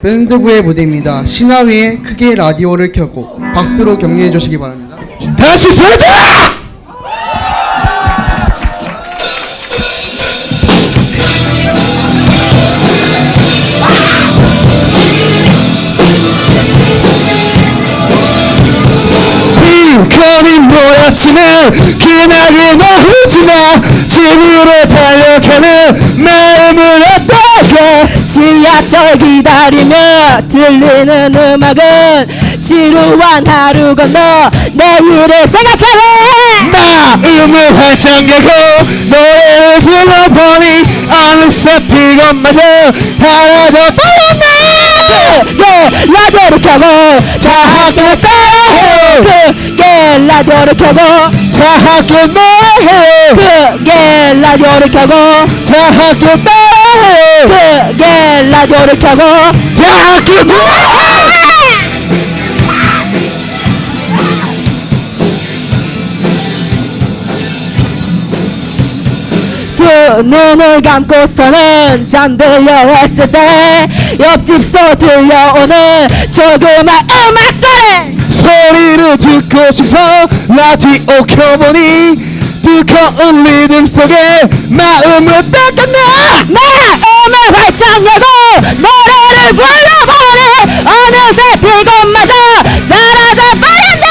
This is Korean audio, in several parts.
밴드부의 무대입니다. 신화 위에 크게 라디오를 켜고 박수로 격려해 주시기 바랍니다. 다시 파이팅! 비건이 모였지만 기나게 나오지마 집으로 달려 지하철 기다리며 들리는 음악은 지루한 하루 건너 내일을 생각하네. 마음을 활짝 열고 노래를 불러보니 어느새 비건마저 하나도 빨랐네. 그 라디오를 켜고 다 함께 따라해요. 그게 라디오를 켜고 다 함께 노래해요. 그게 라디오를 켜고 다 함께 따라 그게 라디오를 켜고 노래해요 두 눈을 감고서는 잠들려 했을 때 옆집 소 들려오는 조그만 음악 소리. 소리를 듣고 싶어 라디오 켜보니 뜨거운 리듬 속에 마음을 뺏겼나 마음을 활짝 열고 노래를 불러보니 어느새 비건마저 사라져버렸네.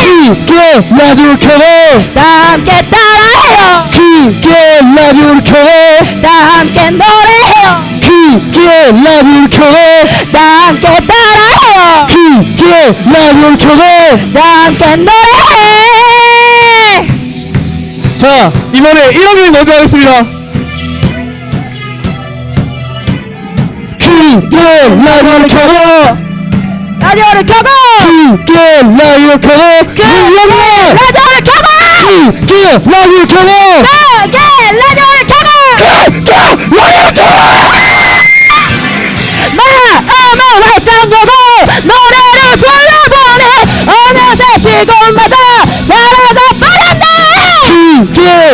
깊게 라디오 켜고 다 함께 따라해요. 깊게 라디오 켜고 다 함께 노래해요. 깊게 라디오 켜고 다 함께 따라해요. 깊게 라디오 켜고 다 함께 노래해 자 이번에 1억을 먼저 하겠습니다. 깊게 라디오 켜고. 라디오를 켜고. 깊게 라디오 켜고. 그 이영래 라디오를 켜고. 깊게 라디오 켜고. 크게 라디오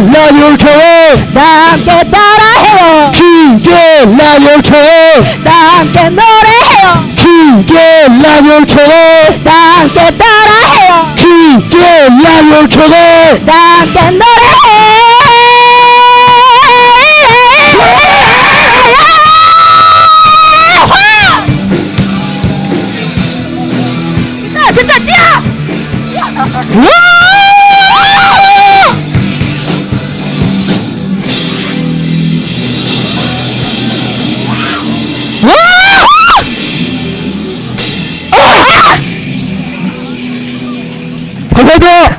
라디오 켜고 다 함께 따라해요. 깊게 라디오 켜고 다 함께 노래해요. 깊게 라디오 켜고 다 함께 따라해요. 깊게 라디오 켜고 다 함께 노래해 감사합니다